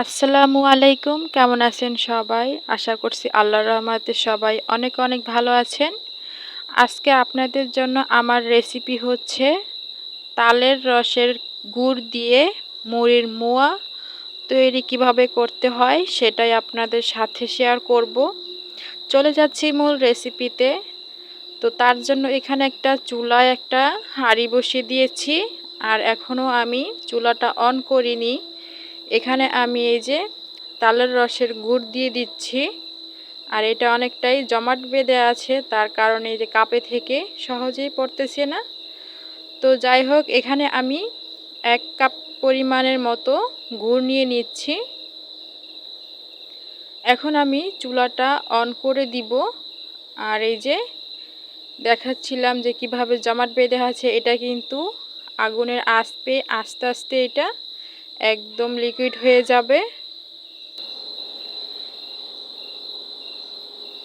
আসসালামু আলাইকুম, কেমন আছেন সবাই? আশা করছি আল্লাহর রহমাতে সবাই অনেক অনেক ভালো আছেন। আজকে আপনাদের জন্য আমার রেসিপি হচ্ছে তালের রসের গুড় দিয়ে মুড়ির মোয়া তৈরি কীভাবে করতে হয় সেটাই আপনাদের সাথে শেয়ার করব। চলে যাচ্ছি মূল রেসিপিতে তো। তার জন্য এখানে একটা চুলায় একটা হাঁড়ি বসিয়ে দিয়েছি আর এখনও আমি চুলাটা অন করিনি। এখানে আমি এই যে তালের রসের গুড় দিয়ে দিচ্ছি। আর এটা অনেকটাই জমাট বেঁধে আছে, তার কারণে যে কাপে থেকে সহজেই পড়তেছে না। তো যাই হোক, এখানে আমি এক কাপ পরিমাণের মতো গুড় নিয়ে নিচ্ছি। এখন আমি চুলাটা অন করে দিব। আর এই যে দেখাচ্ছিলাম যে কীভাবে জমাট বেঁধে আছে, এটা কিন্তু আগুনের আস্তে আস্তে আস্তে এটা একদম লিকুইড হয়ে যাবে।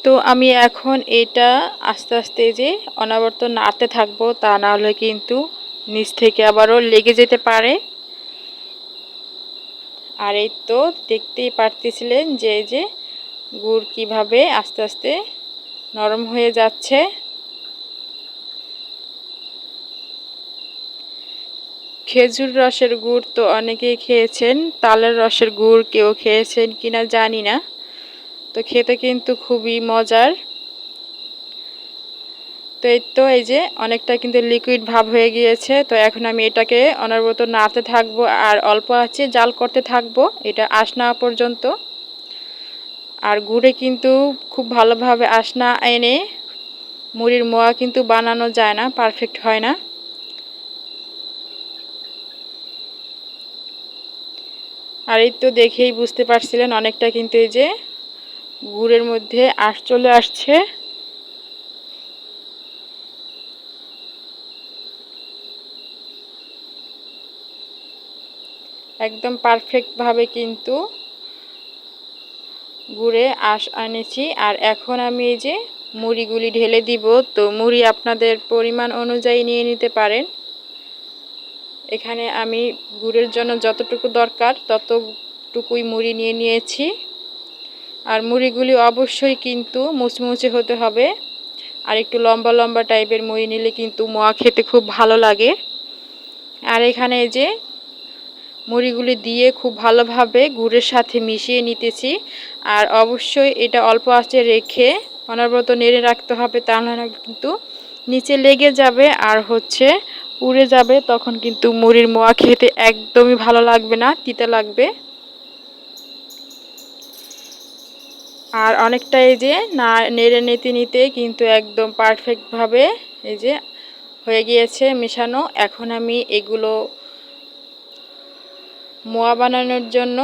তো আমি এখন এটা আস্তে আস্তে যে অনাবর্ত নাড়তে থাকব, তা না হলে কিন্তু নিচ থেকে আবারও লেগে যেতে পারে। আর এই তো দেখতেই পারতেছিলেন যে যে গুড় কীভাবে আস্তে আস্তে নরম হয়ে যাচ্ছে। খেজুর রসের গুড় তো অনেকেই খেয়েছেন, তালের রসের গুড় কেউ খেয়েছেন কিনা জানি না, তো খেতে কিন্তু খুবই মজার। তো এই তো এই যে অনেকটা কিন্তু লিকুইড ভাব হয়ে গিয়েছে, তো এখন আমি এটাকে অনবরত নাড়তে থাকব আর অল্প আছে জাল করতে থাকব, এটা আসনা পর্যন্ত। আর গুড়ে কিন্তু খুব ভালোভাবে আশ না এনে মুড়ির মোয়া কিন্তু বানানো যায় না পারফেক্ট হয় না। আর এই তো দেখেই বুঝতে পারছিলেন অনেকটা কিন্তু এই যে গুড়ের মধ্যে আশ চলে আসছে। একদম পারফেক্টভাবে কিন্তু গুড়ে আশ আনেছি। আর এখন আমি এই যে মুড়িগুলি ঢেলে দিব। তো মুড়ি আপনাদের পরিমাণ অনুযায়ী নিয়ে নিতে পারেন। এখানে আমি গুড়ের জন্য যতটুকু দরকার ততটুকুই মুড়ি নিয়ে নিয়েছি। আর মুড়িগুলি অবশ্যই কিন্তু মুচমুচে হতে হবে। আর একটু লম্বা লম্বা টাইপের মুড়ি নিলে কিন্তু মোয়া খেতে খুব ভালো লাগে। আর এখানে যে মুড়িগুলি দিয়ে খুব ভালোভাবে গুড়ের সাথে মিশিয়ে নিতেছি। আর অবশ্যই এটা অল্প আঁচে রেখে অনবরত নেড়ে রাখতে হবে তাহলে কিন্তু নিচে লেগে যাবে। আর হচ্ছে উড়ে যাবে, তখন কিন্তু মুড়ির মোয়া খেতে একদমই ভালো লাগবে না, তিতে লাগবে। আর অনেকটা এই যে না, নেড়ে নিতে নিতে কিন্তু একদম পারফেক্টভাবে এই যে হয়ে গিয়েছে মেশানো। এখন আমি এগুলো মোয়া বানানোর জন্য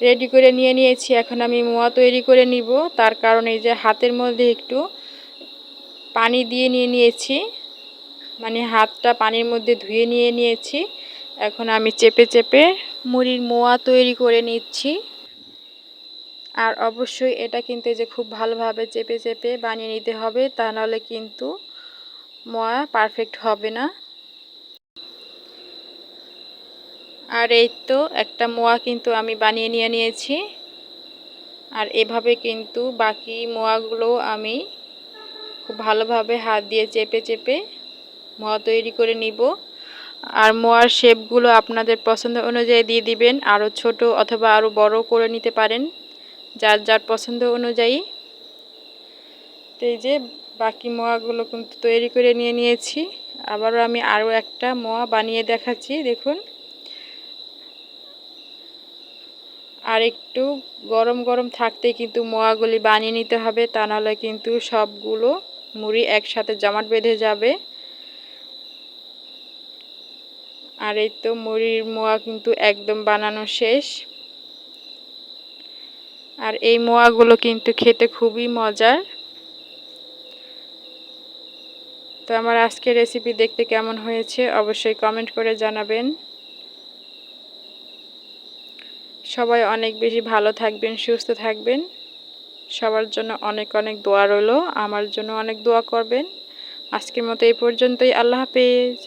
রেডি করে নিয়ে নিয়েছি। এখন আমি মোয়া তৈরি করে নিব। তার কারণে এই যে হাতের মধ্যে একটু পানি দিয়ে নিয়ে নিয়েছি। মানে হাতটা পানির মধ্যে ধুয়ে নিয়ে নিয়েছি। এখন আমি চেপে চেপে মুড়ির মোয়া তৈরি করে নিচ্ছি। আর অবশ্যই এটা কিন্তু যে খুব ভালোভাবে চেপে চেপে বানিয়ে নিতে হবে, তা নাহলে কিন্তু মোয়া পারফেক্ট হবে না। আর এই তো একটা মোয়া কিন্তু আমি বানিয়ে নিয়ে নিয়েছি। আর এভাবে কিন্তু বাকি মোয়াগুলো আমি খুব ভালোভাবে হাত দিয়ে চেপে চেপে মোয়া তৈরি করে নিব। আর মোয়ার শেপগুলো আপনাদের পছন্দ অনুযায়ী দিয়ে দিবেন। আরও ছোট অথবা আরও বড় করে নিতে পারেন, যার যার পছন্দ অনুযায়ী। তো এই যে বাকি মোয়াগুলো কিন্তু তৈরি করে নিয়ে নিয়েছি। আবারও আমি আরও একটা মোয়া বানিয়ে দেখাচ্ছি, দেখুন। আর একটু গরম গরম থাকতে কিন্তু মোয়াগুলি বানিয়ে নিতে হবে, তা নাহলে কিন্তু সবগুলো মুড়ি একসাথে জমাট বেঁধে যাবে। আর এই তো মুড়ির মোয়া কিন্তু একদম বানানো শেষ। আর এই মোয়াগুলো কিন্তু খেতে খুবই মজার। তো আমার আজকের রেসিপি দেখতে কেমন হয়েছে অবশ্যই কমেন্ট করে জানাবেন। সবাই অনেক বেশি ভালো থাকবেন, সুস্থ থাকবেন। সবার জন্য অনেক অনেক দোয়া রইল, আমার জন্য অনেক দোয়া করবেন। আজকের মতো এই পর্যন্তই, আল্লাহ হাফেজ।